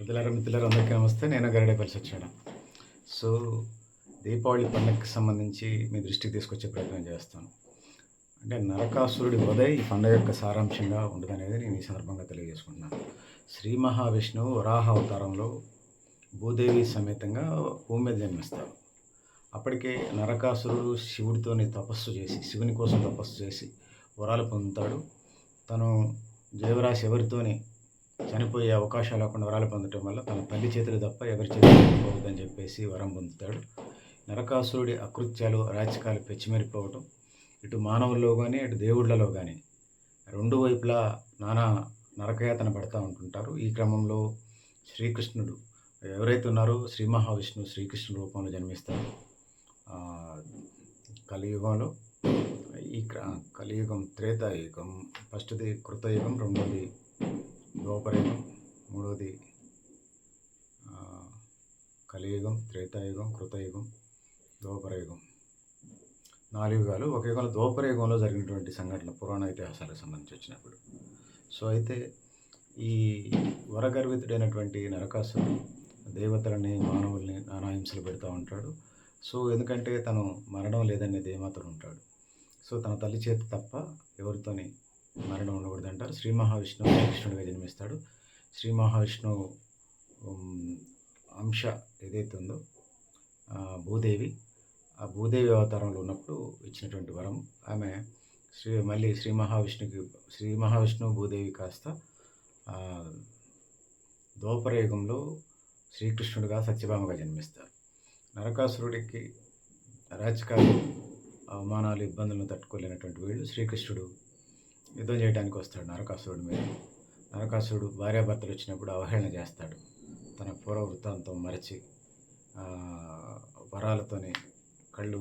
మిత్రులారా మిత్రులారా అందరికీ నమస్తే. నేను గరిడేపల్లి వచ్చాను. సో దీపావళి పండుగకి సంబంధించి మీ దృష్టికి తీసుకొచ్చే ప్రయత్నం చేస్తాను. అంటే నరకాసురుడి వధ ఈ పండుగ యొక్క సారాంశంగా ఉండదనేది నేను ఈ సందర్భంగా తెలియజేసుకుంటున్నాను. శ్రీ మహావిష్ణువు వరాహ అవతారంలో భూదేవి సమేతంగా భూమి మీద జన్మిస్తారు. అప్పటికే నరకాసురుడు శివుడితోని తపస్సు చేసి శివుని కోసం తపస్సు చేసి వరాలు పొందుతాడు. తను జీవరాశి ఎవరితోనే చనిపోయే అవకాశాలు లేకుండా వరాలు పొందటం వల్ల తన తల్లి చేతులు తప్ప ఎవరి చేతులు చనిపోవద్దని చెప్పేసి వరం పొందుతాడు. నరకాసురుడి అకృత్యాలు అరాచకాలు పెచ్చిమెరిపోవటం ఇటు మానవుల్లో కానీ ఇటు దేవుళ్ళలో కానీ రెండు వైపులా నానా నరకయాతన పడుతూ ఉంటుంటారు. ఈ క్రమంలో శ్రీకృష్ణుడు ఎవరైతే ఉన్నారో శ్రీ మహావిష్ణువు శ్రీకృష్ణుడు రూపంలో జన్మిస్తారు. కలియుగంలో ఈ క్ర- కలియుగం త్రేతాయుగం ఫస్ట్ది కృతయుగం రెండోది ద్వాపరయుగం మూడవది కలియుగం త్రేతాయుగం కృతయుగం ద్వాపరయుగం. నాలుగు యుగాలు ఒక యుగంలో ద్వాపరయుగంలో జరిగినటువంటి సంఘటనలు పురాణ ఇతిహాసాలకు సంబంధించి వచ్చినప్పుడు. సో అయితే ఈ వరగర్వితుడైనటువంటి నరకాసుడు దేవతలని మానవుల్ని నానా హింసలు పెడతా ఉంటాడు. సో ఎందుకంటే తను మరణం లేదనే ధీమాతో ఉంటాడు. సో తన తల్లి చేతి తప్ప ఎవరితోని మరణం ఉండకూడదు అంటారు శ్రీ మహావిష్ణువు కృష్ణుడిగా జన్మిస్తాడు. శ్రీ మహావిష్ణువు అంశ ఏదైతే ఉందో భూదేవి ఆ భూదేవి అవతారంలో ఉన్నప్పుడు ఇచ్చినటువంటి వరం. ఆమె శ్రీ మళ్ళీ శ్రీ మహావిష్ణుకి శ్రీ మహావిష్ణువు భూదేవి కాస్త ఆ, శ్రీకృష్ణుడిగా సత్యభామగా జన్మిస్తారు. నరకాసురుడికి అరాచకాలు అవమానాలు ఇబ్బందులను తట్టుకోలేనటువంటి వీళ్ళు శ్రీకృష్ణుడు. యుద్ధం చేయడానికి వస్తాడు నరకాసురుడి మీద. నరకాసురుడు భార్యాభర్తలు వచ్చినప్పుడు అవహేళన చేస్తాడు. తన పూర్వ వృత్తాంతం మరచి వరాలతోనే కళ్ళు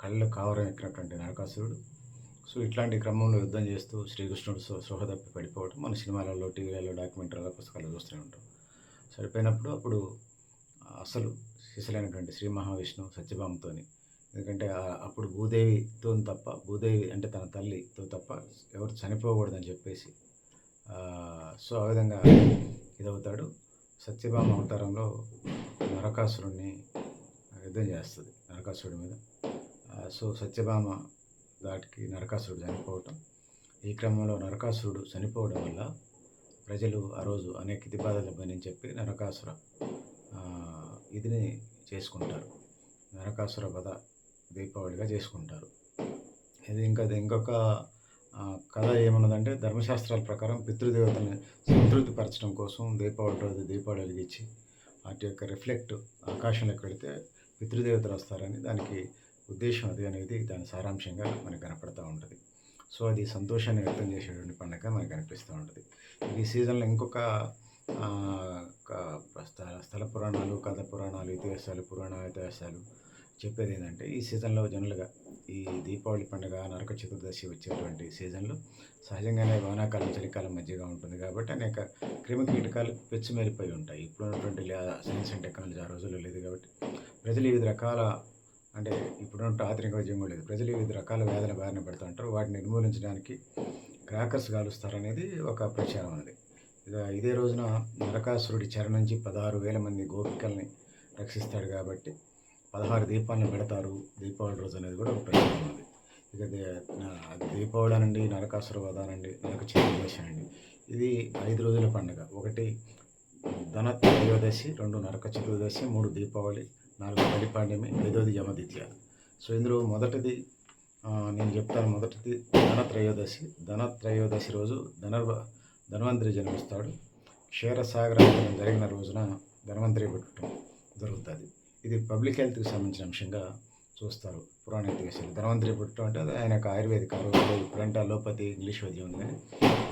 కళ్ళు కావరం ఎక్కినటువంటి నరకాసురుడు. సో ఇట్లాంటి క్రమంలో యుద్ధం చేస్తూ శ్రీకృష్ణుడు సో సృహ తప్పి పడిపోవడం మన సినిమాలలో టీవీలలో డాక్యుమెంటరీలో పుస్తకాలు చూస్తూనే ఉంటాం. సరిపోయినప్పుడు అప్పుడు అసలు శిశులైనటువంటి శ్రీ మహావిష్ణువు సత్యభామతోని ఎందుకంటే అప్పుడు భూదేవితో తప్ప భూదేవి అంటే తన తల్లితో తప్ప ఎవరు చనిపోకూడదని చెప్పేసి సో ఆ విధంగా ఇదవుతాడు. సత్యభామ అవతారంలో నరకాసురుణ్ణి యుద్ధం చేస్తుంది నరకాసురుడి మీద. సో సత్యభామ దాటికి నరకాసురుడు చనిపోవటం. ఈ క్రమంలో నరకాసురుడు చనిపోవడం వల్ల ప్రజలు ఆ రోజు అనేక ఇతిబాధలు పని చెప్పి నరకాసుర ఇదిని చేసుకుంటారు. నరకాసుర వధ దీపావళిగా చేసుకుంటారు. ఇది ఇంకా ఇంకొక కథ ఏమన్నదంటే ధర్మశాస్త్రాల ప్రకారం పితృదేవతల్ని సంతృప్తిపరచడం కోసం దీపావళి రోజు దీపావళి వెలిగించి వాటి యొక్క రిఫ్లెక్ట్ ఆకాశంలోకి వెళితే పితృదేవతలు వస్తారని దానికి ఉద్దేశం అది అనేది దాని సారాంశంగా మనకు కనపడుతూ ఉంటుంది. సో అది సంతోషాన్ని వ్యక్తం చేసేటువంటి పండుగ మనకు కనిపిస్తూ ఉంటుంది. ఈ సీజన్లో ఇంకొక స్థల స్థల పురాణాలు కథ పురాణాలు ఇతిహాసాలు పురాణ ఇతిహాసాలు చెప్పేది ఏంటంటే ఈ సీజన్లో జనరల్గా ఈ దీపావళి పండుగ నరక చతుర్దశి వచ్చేటువంటి సీజన్లో సహజంగానే వానాకాలం చలికాలం మధ్యగా ఉంటుంది కాబట్టి అనేక క్రిమి కీటకాలు పెచ్చుమెరిపోయి ఉంటాయి. ఇప్పుడు ఉన్నటువంటి సైన్స్ అండ్ టెక్నాలజీ ఆ రోజుల్లో లేదు కాబట్టి ప్రజలు వివిధ రకాల అంటే ఇప్పుడున్న ఆధునిక వైద్యం కూడా లేదు. ప్రజలు వివిధ రకాల వ్యాధుల బారిన పడుతూ ఉంటారు. వాటిని నిర్మూలించడానికి క్రాకర్స్ కాలుస్తారనేది ఒక ప్రచారం అనేది ఇక ఇదే రోజున నరకాసురుడి చెర నుంచి పదహారు వేల మంది గోపికల్ని రక్షిస్తాడు కాబట్టి పదహారు దీపాలను పెడతారు. దీపావళి రోజు అనేది కూడా ఒక ఉంది ఇక దీపావళి అనండి నరకాసుర వధ అనండి నరక చతుర్దశి ఇది ఐదు రోజుల పండుగ. ఒకటి ధన త్రయోదశి రెండు నరక చతుర్దశి మూడు దీపావళి నాలుగు బలిపాండ్యమి ఐదోది యమదిత్య సో ఇందులో మొదటిది నేను చెప్తాను మొదటిది ధన త్రయోదశి. ధన త్రయోదశి రోజు ధన ధన్వంతరి జన్మిస్తాడు. క్షీరసాగరం జరిగిన రోజున ధన్వంతరి పెట్టడం జరుగుతుంది. ఇది పబ్లిక్ హెల్త్కి సంబంధించిన అంశంగా చూస్తారు పురాణిక ఇతిహాసాలు. ధనవంతరి పుట్టడం అంటే అది ఆయన యొక్క ఆయుర్వేదిక్ ఆ రోజుల్లో ఇప్పుడంటే అలోపతి ఇంగ్లీష్ వైద్యం ఉంది కానీ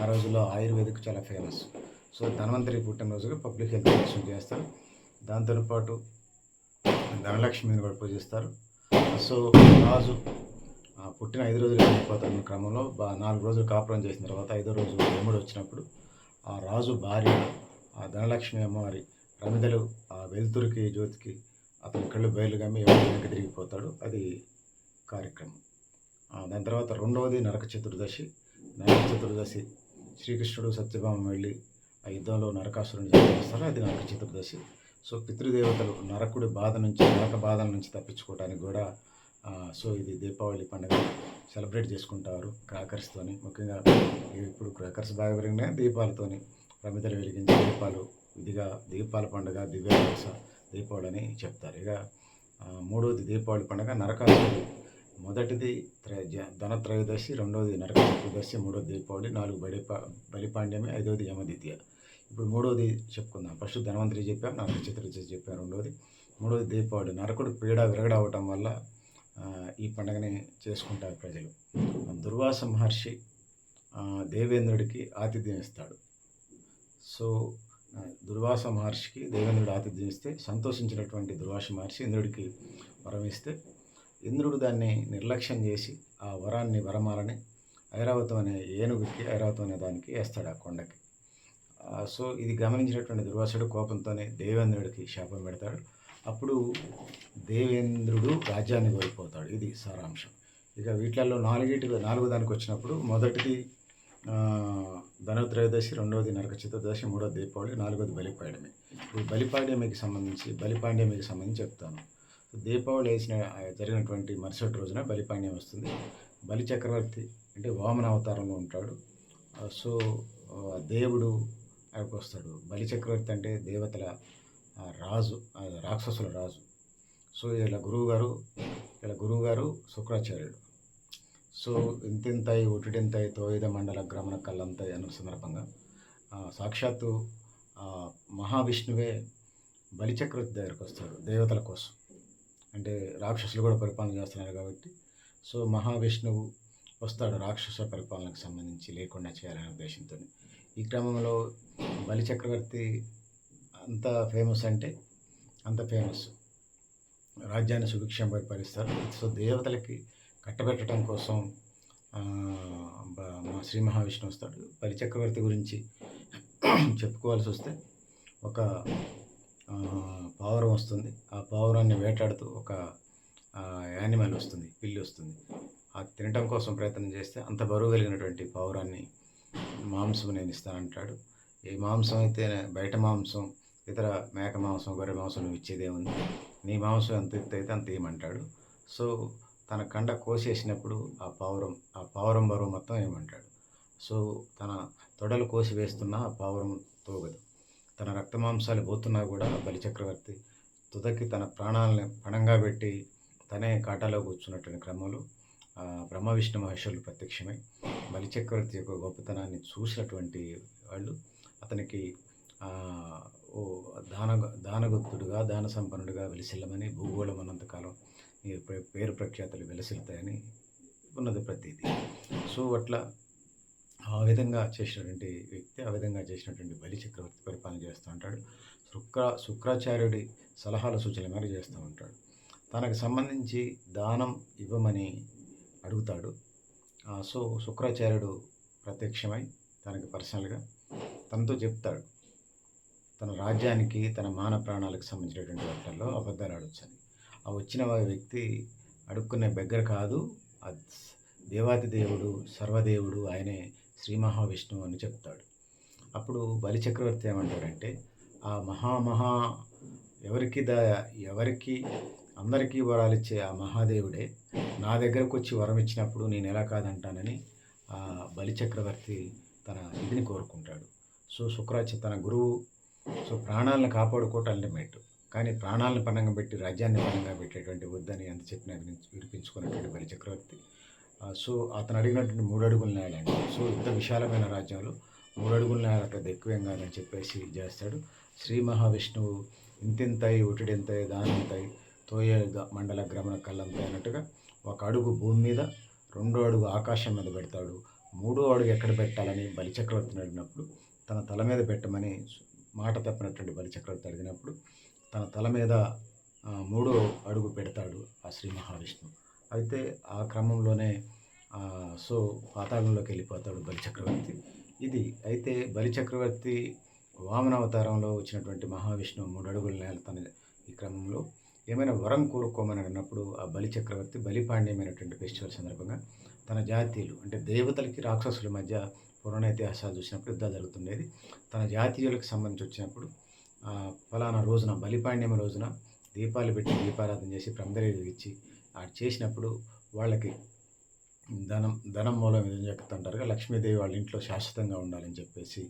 ఆ రోజుల్లో ఆయుర్వేదిక్ చాలా ఫేమస్ సో ధన్వంతరి పుట్టినరోజుగా పబ్లిక్ హెల్త్ విషయం చేస్తారు. దాంతోపాటు ధనలక్ష్మిని కూడా పూజిస్తారు సో రాజు ఆ, పుట్టిన ఐదు రోజులు చనిపోతున్న క్రమంలో బా నాలుగు రోజులు కాపురం చేసిన తర్వాత ఐదో రోజు యముడు వచ్చినప్పుడు ఆ రాజు భార్య ఆ ధనలక్ష్మి అమ్మవారి ప్రమిదలు ఆ వెలుతురికి జ్యోతికి అతని కళ్ళు బయలుగామి ఎవరు వెనక్కి తిరిగిపోతాడు. అది కార్యక్రమం. దాని తర్వాత రెండవది నరక చతుర్దశి. నరక చతుర్దశి శ్రీకృష్ణుడు సత్యభామ వెళ్ళి ఆ యుద్ధంలో నరకాసురుని చంపేస్తారు అది నరక చతుర్దశి. సో పితృదేవతలు నరకుడి బాధ నుంచి నరక బాధల నుంచి తప్పించుకోవడానికి కూడా సో ఇది దీపావళి పండుగ సెలబ్రేట్ చేసుకుంటారు క్రాకర్స్తోని. ముఖ్యంగా ఇప్పుడు క్రాకర్స్ బాగా పెరిగినాయి. దీపాలతోని ప్రమిదలు వెలిగించే దీపాలు ఇదిగా దీపాల పండుగ దివ్యాస దీపావళి అని చెప్తారు. ఇక మూడవది దీపావళి పండుగ నరకాసురుడు. మొదటిది త్రయ జ- ధనత్రయోదశి రెండవది నరక చతుర్దశి మూడవది దీపావళి నాలుగు బలి బలిపాండ్యమి ఐదవది యమదిత్య ఇప్పుడు మూడవది చెప్పుకుందాం. ఫస్ట్ ధనవంతరి చెప్పాం నరక చతుర్దశి చెప్పాం రెండవది మూడవది దీపావళి నరకుడు పీడ విరగడవటం వల్ల ఈ పండుగని చేసుకుంటారు ప్రజలు. దుర్వాస మహర్షి దేవేంద్రుడికి ఆతిథ్యం ఇస్తాడు. సో దుర్వాస మహర్షికి దేవేంద్రుడు ఆతిథ్యం ఇస్తే సంతోషించినటువంటి దుర్వాస మహర్షి ఇంద్రుడికి వరం ఇస్తే ఇంద్రుడు దాన్ని నిర్లక్ష్యం చేసి ఆ వరాన్ని వరమాలని ఐరావతం అనే ఏనుగుకి ఐరావతం అనే దానికి వేస్తాడు ఆ కొండకి. సో ఇది గమనించినటువంటి దుర్వాసుడు కోపంతోనే దేవేంద్రుడికి శాపం పెడతాడు. అప్పుడు దేవేంద్రుడు రాజ్యాన్ని కోల్పోతాడు. ఇది సారాంశం. ఇక వీటిలలో నాలుగిటిలో నాలుగో దానికి వచ్చినప్పుడు మొదటిది ధనత్రయోదశి రెండవది నరక చతుర్దశి మూడవది దీపావళి నాలుగోది బలిపాడ్యమి ఇప్పుడు బలిపాడ్యమికి సంబంధించి బలిపాడ్యమికి సంబంధించి చెప్తాను. దీపావళి వేసిన జరిగినటువంటి మరుసటి రోజున బలిపాండ్యం వస్తుంది. బలి చక్రవర్తి అంటే వామన అవతారంలో ఉంటాడు సో దేవుడు అక్కడికి వస్తాడు. బలి చక్రవర్తి అంటే దేవతల రాజు రాక్షసుల రాజు. సో ఇలా గురువుగారు ఇలా గురువుగారు శుక్రాచార్యుడు సో ఇంతింతాయి ఒటిడింతాయి తోయిద మండల గ్రమణ కల్లంతాయి అన్న సందర్భంగా సాక్షాత్తు మహావిష్ణువే బలిచక్రవర్తి దగ్గరికి వస్తాడు దేవతల కోసం. అంటే రాక్షసులు కూడా పరిపాలన చేస్తున్నారు కాబట్టి. సో మహావిష్ణువు వస్తాడు రాక్షస పరిపాలనకు సంబంధించి లేకుండా చేయాలనే ఉద్దేశంతో ఈ క్రమంలో బలిచక్రవర్తి అంత ఫేమస్ అంటే అంత ఫేమస్. రాజ్యాన్ని సుభిక్షం పరిపాలిస్తారు సో దేవతలకి కట్టబెట్టడం కోసం మా శ్రీ మహావిష్ణు వస్తాడు. బలిచక్రవర్తి గురించి చెప్పుకోవాల్సి వస్తే ఒక పావురం వస్తుంది. ఆ పావురాన్ని వేటాడుతూ ఒక యానిమల్ వస్తుంది పిల్లి వస్తుంది. ఆ తినటం కోసం ప్రయత్నం చేస్తే అంత బరువు కలిగినటువంటి పావురాన్ని మాంసం నేను ఇస్తానంటాడు ఈ మాంసం అయితే బయట మాంసం ఇతర మేక మాంసం గొర్రె మాంసం నువ్వు ఇచ్చేదే ఉంది నీ మాంసం ఎంత ఎత్తు అయితే అంత ఏమంటాడు సో తన కండ కోసేసినప్పుడు ఆ పావురం ఆ పావురం బరువు మొత్తం ఏమంటాడు. సో తన తొడలు కోసి వేస్తున్న ఆ పావురం తోగదు. తన రక్త మాంసాలు పోతున్నా కూడా బలిచక్రవర్తి తుదకి తన ప్రాణాలని పణంగా పెట్టి తనే కాటాలో కూర్చున్నటువంటి క్రమంలో బ్రహ్మ విష్ణు మహర్షులు ప్రత్యక్షమై బలిచక్రవర్తి యొక్క గొప్పతనాన్ని చూసినటువంటి వాళ్ళు అతనికి ఓ దాన దానగుప్తుడుగా దాన సంపన్నుడిగా వెలిసిల్లమని భూగోళం ఉన్నంతకాలం ఈ పేరు ప్రఖ్యాతులు వెలసిల్తాయని ఉన్నది ప్రతీది. సో అట్లా ఆ విధంగా చేసినటువంటి వ్యక్తి ఆ విధంగా చేసినటువంటి బలి చక్రవర్తి పరిపాలన చేస్తూ ఉంటాడు. శుక్ర శుక్రాచార్యుడి సలహాల సూచనల మేరకు చేస్తూ ఉంటాడు. తనకు సంబంధించి దానం ఇవ్వమని అడుగుతాడు. ఆ, సో శుక్రాచార్యుడు ప్రత్యక్షమై తనకి పర్సనల్గా తనతో చెప్తాడు. తన రాజ్యానికి తన మాన ప్రాణాలకు సంబంధించినటువంటి వాటిల్లో అబద్ధాలు ఆడొచ్చని. ఆ వచ్చిన వ్యక్తి అడుక్కునే బెగ్గర కాదు దేవాది దేవుడు సర్వదేవుడు ఆయనే శ్రీ మహావిష్ణువు అని చెప్తాడు. అప్పుడు బలి చక్రవర్తి ఏమంటాడంటే ఆ మహా మహా ఎవరికి ద ఎవరికి అందరికీ వరాలు ఇచ్చే ఆ మహాదేవుడే నా దగ్గరకు వచ్చి వరం ఇచ్చినప్పుడు నేను ఎలా కాదంటానని ఆ బలి చక్రవర్తి తన ఇదిని కోరుకుంటాడు. సో శుక్రాచ తన గురువు సో ప్రాణాలను కాపాడుకోవటం అల్టిమేట్ కానీ ప్రాణాలను పణంగా పెట్టి రాజ్యాన్ని పణంగా పెట్టేటువంటి వద్దని ఎంత చెప్పినా వినిపించుకున్నటువంటి బలి చక్రవర్తి సో అతను అడిగినటువంటి మూడు అడుగుల న్యాయాలండి. సో ఇంత విశాలమైన రాజ్యంలో మూడు అడుగుల న్యాయాలు అక్కడ ఎక్కువేం కాదని చెప్పేసి చేస్తాడు. శ్రీ మహావిష్ణువు ఇంతింతాయి ఒటిడెంతాయి దానంతాయి తోయ మండల గ్రమణ కళ్ళంతా అన్నట్టుగా ఒక అడుగు భూమి మీద రెండో అడుగు ఆకాశం మీద పెడతాడు. మూడో అడుగు ఎక్కడ పెట్టాలని బలిచక్రవర్తిని అడిగినప్పుడు తన తల మీద పెట్టమని మాట తప్పినటువంటి బలిచక్రవర్తి అడిగినప్పుడు తన తల మీద మూడో అడుగు పెడతాడు ఆ శ్రీ మహావిష్ణువు. అయితే ఆ క్రమంలోనే సో పాతాళంలోకి వెళ్ళిపోతాడు బలిచక్రవర్తి. ఇది అయితే బలిచక్రవర్తి వామనావతారంలో వచ్చినటువంటి మహావిష్ణువు మూడు అడుగుల నేల తన ఈ క్రమంలో. ఏమైనా వరం కోరుకోమని అన్నప్పుడు ఆ బలి చక్రవర్తి బలిపాండ్యమైనటువంటి ఫెస్టివల్ సందర్భంగా తన జాతీయులు అంటే దేవతలకి రాక్షసుల మధ్య పురాణ ఇతిహాసాలు చూసినప్పుడు యుద్ధాలు జరుగుతుండేది. తన జాతీయులకు సంబంధించి వచ్చినప్పుడు ఫలానా రోజున బలిపాండ్యం రోజున దీపాలు పెట్టి దీపారాధన చేసి ప్రమిదలు ఇచ్చి అది చేసినప్పుడు వాళ్ళకి ధనం ధనం మూలం ఏం చెప్తుంటారు లక్ష్మీదేవి వాళ్ళ ఇంట్లో శాశ్వతంగా ఉండాలని చెప్పేసి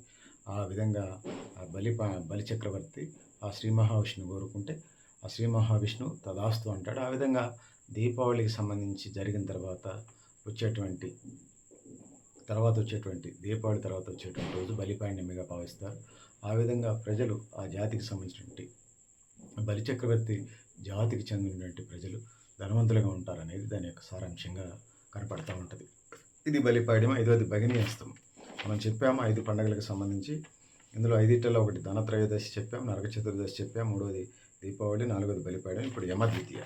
ఆ విధంగా ఆ బలి బలి చక్రవర్తి ఆ శ్రీ మహావిష్ణువు కోరుకుంటే ఆ శ్రీ మహావిష్ణు తదాస్తు అంటాడు. ఆ విధంగా దీపావళికి సంబంధించి జరిగిన తర్వాత వచ్చేటువంటి తర్వాత వచ్చేటువంటి దీపావళి తర్వాత వచ్చేటువంటి రోజు బలిపాండమిగా భావిస్తారు. ఆ విధంగా ప్రజలు ఆ జాతికి సంబంధించినటువంటి బలి చక్రవర్తి జాతికి చెందినటువంటి ప్రజలు ధనవంతులుగా ఉంటారనేది దాని యొక్క సారాంశంగా కనపడతా ఉంటుంది. ఇది బలిపాడ్యం ఐదవది భగిని మనం చెప్పాము ఐదు పండుగలకు సంబంధించి. ఇందులో ఐదింటిలో ఒకటి ధనత్రయోదశి చెప్పాం నరక చతుర్దశి చెప్పాం మూడవది దీపావళి నాలుగవది బలిపాడ్యం ఇప్పుడు యమ ద్వితీయ.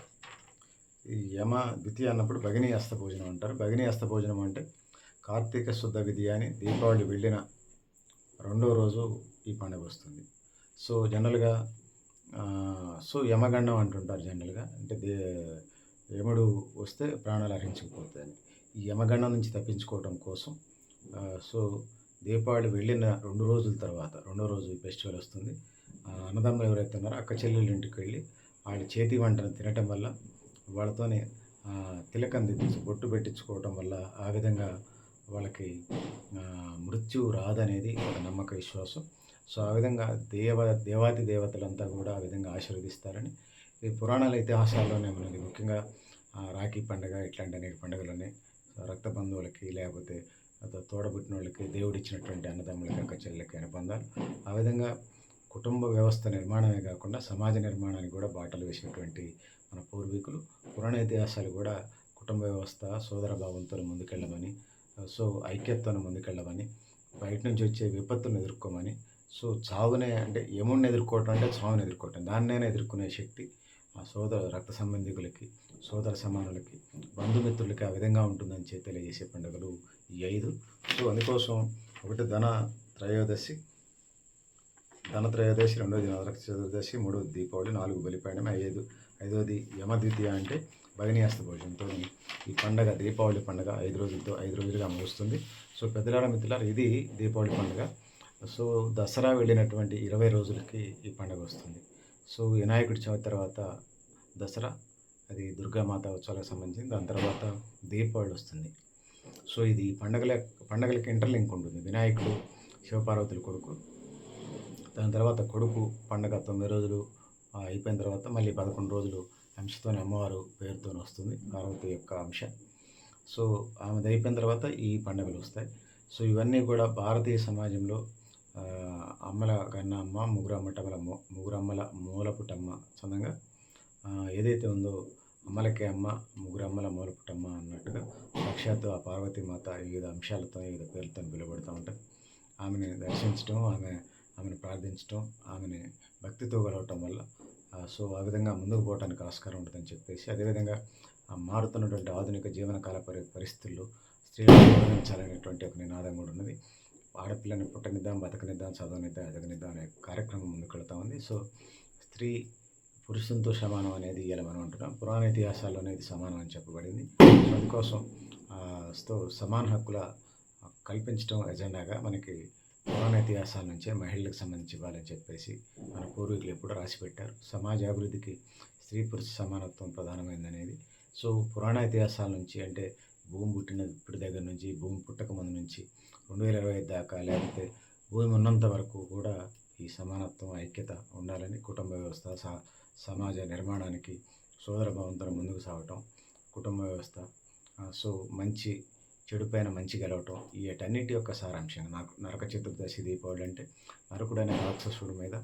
ఈ యమ ద్వితీయ అన్నప్పుడు భగినీ హస్త భోజనం అంటారు. భగినీ అస్త భోజనం అంటే కార్తీక శుద్ధ విధి అని దీపావళి వెళ్ళిన రెండో రోజు ఈ పండుగ వస్తుంది. సో జనరల్గా సో యమగండం అంటుంటారు జనరల్గా. అంటే దే యముడు వస్తే ప్రాణాలు హరించుకుపోతాయని ఈ యమగండం నుంచి తప్పించుకోవడం కోసం సో దీపావళి వెళ్ళిన రెండు రోజుల తర్వాత రెండో రోజు ఈ ఫెస్టివల్ వస్తుంది. అన్నదమ్ములు ఎవరైతే ఉన్నారో అక్క చెల్లెళ్ళ ఇంటికి వెళ్ళి వాళ్ళ చేతి వంటను తినటం వల్ల వాళ్ళతోనే తిలకం దిద్దు బొట్టు పెట్టించుకోవటం వల్ల ఆ విధంగా వాళ్ళకి మృత్యు రాదనేది ఒక నమ్మక విశ్వాసం. సో ఆ విధంగా దేవ దేవాది దేవతలంతా కూడా ఆ విధంగా ఆశీర్వదిస్తారని ఈ పురాణాల ఇతిహాసాల్లోనే మనకి ముఖ్యంగా రాఖీ పండుగ ఇట్లాంటి అనేక పండుగలు ఉన్నాయి సో రక్త బంధువులకి లేకపోతే తోడబుట్టిన వాళ్ళకి దేవుడిచ్చినటువంటి అన్నదమ్ములకి అక్క చెల్లెలకి అనుబంధాలు ఆ విధంగా కుటుంబ వ్యవస్థ నిర్మాణమే కాకుండా సమాజ నిర్మాణానికి కూడా బాటలు వేసినటువంటి మన పూర్వీకులు. పురాణ ఇతిహాసాలు కూడా కుటుంబ వ్యవస్థ సోదర భావంతో ముందుకెళ్ళమని సో ఐక్యతను ముందుకెళ్ళమని బయట నుంచి వచ్చే విపత్తులను ఎదుర్కోమని సో చావునే అంటే యముడిని ఎదుర్కోవటం అంటే చావుని ఎదుర్కోవటం దాన్నైనా ఎదుర్కొనే శక్తి ఆ సోదర రక్త సంబంధికులకి సోదర సమానులకి బంధుమిత్రులకి ఆ విధంగా ఉంటుందని చెప్పి తెలియజేసే పండుగలు ఈ ఐదు. సో అందుకోసం ఒకటి ధన త్రయోదశి ధనత్రయోదశి రెండోది నరక చతుర్దశి మూడోది దీపావళి నాలుగు బలిపాయడం ఐదు ఐదోది యమద్వితీయ అంటే భగనీయాస్త భోజనంతో ఈ పండగ దీపావళి పండగ ఐదు రోజులతో ఐదు రోజులుగా ముగుస్తుంది. సో పెద్దలాడ మిత్రులారు ఇది దీపావళి పండుగ. సో దసరా వెళ్ళినటువంటి ఇరవై రోజులకి ఈ పండుగ వస్తుంది. సో వినాయకుడి చవితి తర్వాత దసరా అది దుర్గామాత ఉత్సవాలకు సంబంధించింది. దాని తర్వాత దీపావళి వస్తుంది. సో ఇది పండగల పండగలకి ఇంటర్లింక్ ఉంటుంది. వినాయకుడు శివపార్వతుల కొడుకు దాని తర్వాత కొడుకు పండగ తొమ్మిది రోజులు అయిపోయిన తర్వాత మళ్ళీ పదకొండు రోజులు అంశతోని అమ్మవారు పేరుతో వస్తుంది పార్వతి యొక్క అంశ. సో ఆమెది అయిపోయిన తర్వాత ఈ పండుగలు వస్తాయి. సో ఇవన్నీ కూడా భారతీయ సమాజంలో అమ్మల కన్నా అమ్మ ముగ్గురమ్మటమ్మల ముగ్గురమ్మల మూలపుటమ్మ చందంగా ఏదైతే ఉందో అమ్మలకే అమ్మ ముగ్గురమ్మల మూలపుటమ్మ అన్నట్టుగా సాక్షాత్తు ఆ పార్వతీమాత వివిధ అంశాలతో వివిధ పేర్లతో పిలువబడుతూ ఉంటుంది ఆమెని దర్శించడం ఆమె ఆమెను ప్రార్థించడం ఆమెని భక్తితో కలవటం వల్ల సో ఆ విధంగా ముందుకు పోవడానికి ఆస్కారం ఉంటుందని చెప్పేసి అదేవిధంగా మారుతున్నటువంటి ఆధునిక జీవన కాల పరి పరిస్థితుల్లో స్త్రీలను గౌరవించాలనేటువంటి ఒక నినాదం కూడా ఉన్నది. ఆడపిల్లని పుట్టనిద్దాం బతకనిద్దాం చదవనిద్దాం ఎదగనిద్దాం అనే కార్యక్రమం ముందుకు వెళ్తా ఉంది. సో స్త్రీ పురుషులతో సమానం అనేది ఇలా మనం అంటున్నాం. పురాణ ఇతిహాసాల్లో అనేది సమానం అని చెప్పబడింది. అందుకోసం సో సమాన హక్కుల కల్పించడం ఎజెండాగా మనకి పురాణ ఇతిహాసాల నుంచే మహిళలకు సంబంధించి ఇవ్వాలని చెప్పేసి మన పూర్వీకులు ఎప్పుడూ రాసిపెట్టారు సమాజ అభివృద్ధికి స్త్రీ పురుష సమానత్వం ప్రధానమైనది సో పురాణ ఇతిహాసాల నుంచి అంటే భూమి పుట్టిన ఇప్పటి దగ్గర నుంచి భూమి పుట్టక ముందు నుంచి రెండు వేల ఇరవై ఐదు దాకా లేకపోతే భూమి ఉన్నంత వరకు కూడా ఈ సమానత్వం ఐక్యత ఉండాలని కుటుంబ వ్యవస్థ స సమాజ నిర్మాణానికి సోదర భావంతో ముందుకు సాగటం కుటుంబ వ్యవస్థ. సో మంచి చెడు పైన మంచి గెలవటం ఈ వీటన్నిటి యొక్క సారాంశం. నాకు నరక చతుర్దశి దీపావళి అంటే నరకుడైన అనే రాక్షసుడు మీద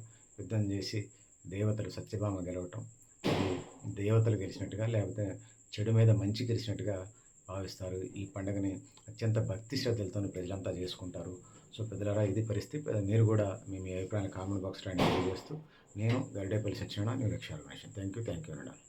యుద్ధం చేసి దేవతలు సత్యభామ గెలవటం దేవతలు గెలిచినట్టుగా లేకపోతే చెడు మీద మంచి గెలిచినట్టుగా భావిస్తారు. ఈ పండుగని అత్యంత భక్తి శ్రద్ధలతో ప్రజలంతా చేసుకుంటారు. సో పెద్దలారా ఇది పరిస్థితి. మీరు కూడా మీ మీ అభిప్రాయాన్ని కామెంట్ బాక్స్లో తెలియజేస్తూ నేను Garidepalli Satyanarayana new Lakshya organisation thank you thank you అండి